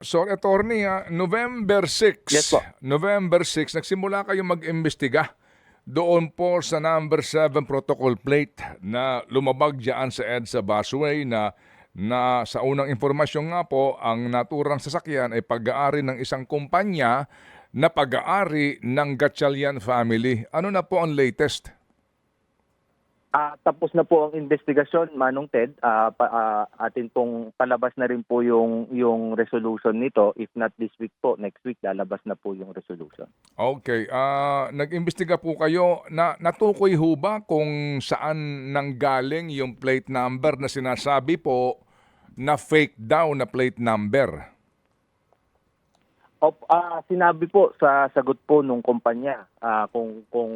Sorry, attorney, ah, November 6. Yes po. November 6, nagsimula kayo mag-imbestiga doon po sa number 7 protocol plate na lumabag dyan sa EDSA busway na na sa unang informasyon nga po, ang naturang sasakyan ay pag-aari ng isang kumpanya na pag-aari ng Gatchalian family. Ano na po ang latest? Ah, tapos na po ang investigasyon, Manong Ted. Ah, pa, ah, atin pong palabas na rin po yung yung resolution nito. If not this week po, next week lalabas na po yung resolution. Okay, ah nag-imbestiga po kayo na natukoy ho ba kung saan nanggaling yung plate number na sinasabi po na fake daw na plate number? Op, ah, sinabi po sa sagot po nung kumpanya ah, kung kung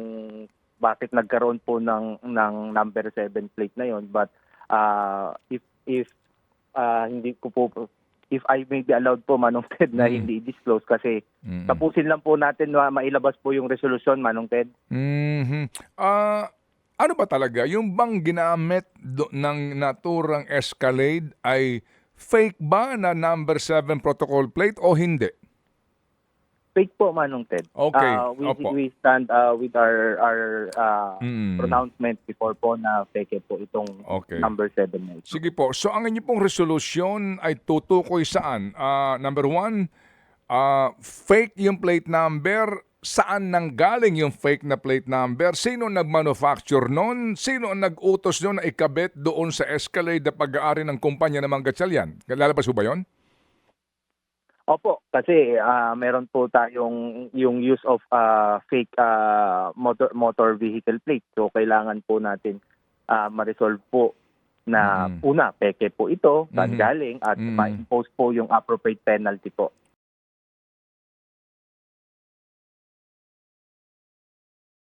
bakit nagkaroon po ng ng number 7 plate na yon but ah, if if ah, hindi ko po if I may be allowed po Manong Ted na Mm. hindi disclose kasi Mm. tapusin lang po natin na mailabas po yung resolution Manong Ted. Mhm. Ah, ano ba talaga yung bang ginamit do- ng naturang Escalade ay fake ba na number 7 protocol plate o hindi? Fake po Manong Ted. Okay, Ah, we, opo. we stand ah, with our our ah, Mm. pronouncement before po na fake po itong Okay. number 7 na ito. Sige po. So ang inyo pong resolusyon ay tutukoy saan? Ah, number one, ah, fake yung plate number. Saan nanggaling yung fake na plate number? Sino nag-manufacture nun? Sino ang nag-utos nun na ikabit doon sa Escalade na pag-aari ng kumpanya ng mga Gatchalian? Lalabas po ba yun? Opo, kasi ah, meron po tayong yung use of ah, fake ah, motor motor vehicle plate. So kailangan po natin ah, ma-resolve po na Mhm. una, peke po ito, saan Mhm. galing at Mhm. ma-impose po yung appropriate penalty po.